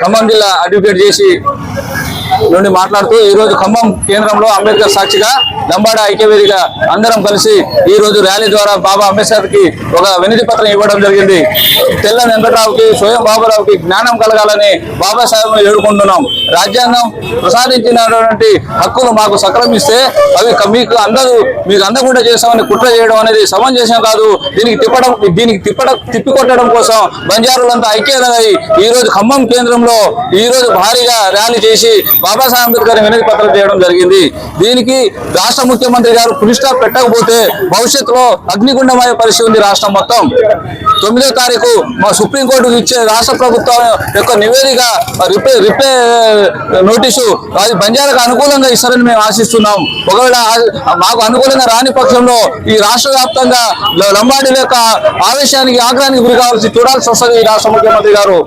ఖమ్మం జిల్లా అడ్వకేట్ చేసి నుండి మాట్లాడుతూ ఈ రోజు ఖమ్మం కేంద్రంలో అంబేద్కర్ సాక్షిగా లంబాడ ఐక్యవేదిక అందరం కలిసి ఈ రోజు ర్యాలీ ద్వారా బాబా అంబేద్కర్కి ఒక వినతి పత్రం ఇవ్వడం జరిగింది. తెల్ల వెంకటరావుకి స్వయం బాబురావుకి జ్ఞానం కలగాలని బాబాసాహెబ్ వేడుకుంటున్నాం. రాజ్యాంగం ప్రసాదించినటువంటి హక్కులు మాకు సక్రమిస్తే అవి మీకు అందరూ మీకు అందకుండా చేస్తామని కుట్ర చేయడం అనేది సమంజసం కాదు. దీనికి తిప్పడం దీనికి తిప్పడం తిప్పికొట్టడం కోసం బంజారులంతా ఐక్యతై ఈ రోజు ఖమ్మం కేంద్రంలో ఈ రోజు భారీగా ర్యాలీ చేసి బాబాసాహెబ్ అంబేద్కర్ వినతి పత్రం చేయడం జరిగింది. దీనికి రాష్ట్ర ముఖ్యమంత్రి గారు పులి స్టాప్ పెట్టకపోతే భవిష్యత్తులో అగ్నిగుండమయ్యే పరిస్థితి ఉంది రాష్ట్రం మొత్తం. తొమ్మిదో తారీఖు మా సుప్రీంకోర్టుకు ఇచ్చే రాష్ట్ర ప్రభుత్వం యొక్క నివేదిక రిపే రిపే నోటీసు అది బంజారాకు అనుకూలంగా ఇస్తారని మేము ఆశిస్తున్నాం. ఒకవేళ మాకు అనుకూలంగా రాని పక్షంలో ఈ రాష్ట్ర వ్యాప్తంగా లంబాడీల యొక్క ఆవేశానికి ఆగ్రహానికి గురి కావాల్సి చూడాల్సి వస్తుంది ఈ రాష్ట్ర ముఖ్యమంత్రి గారు.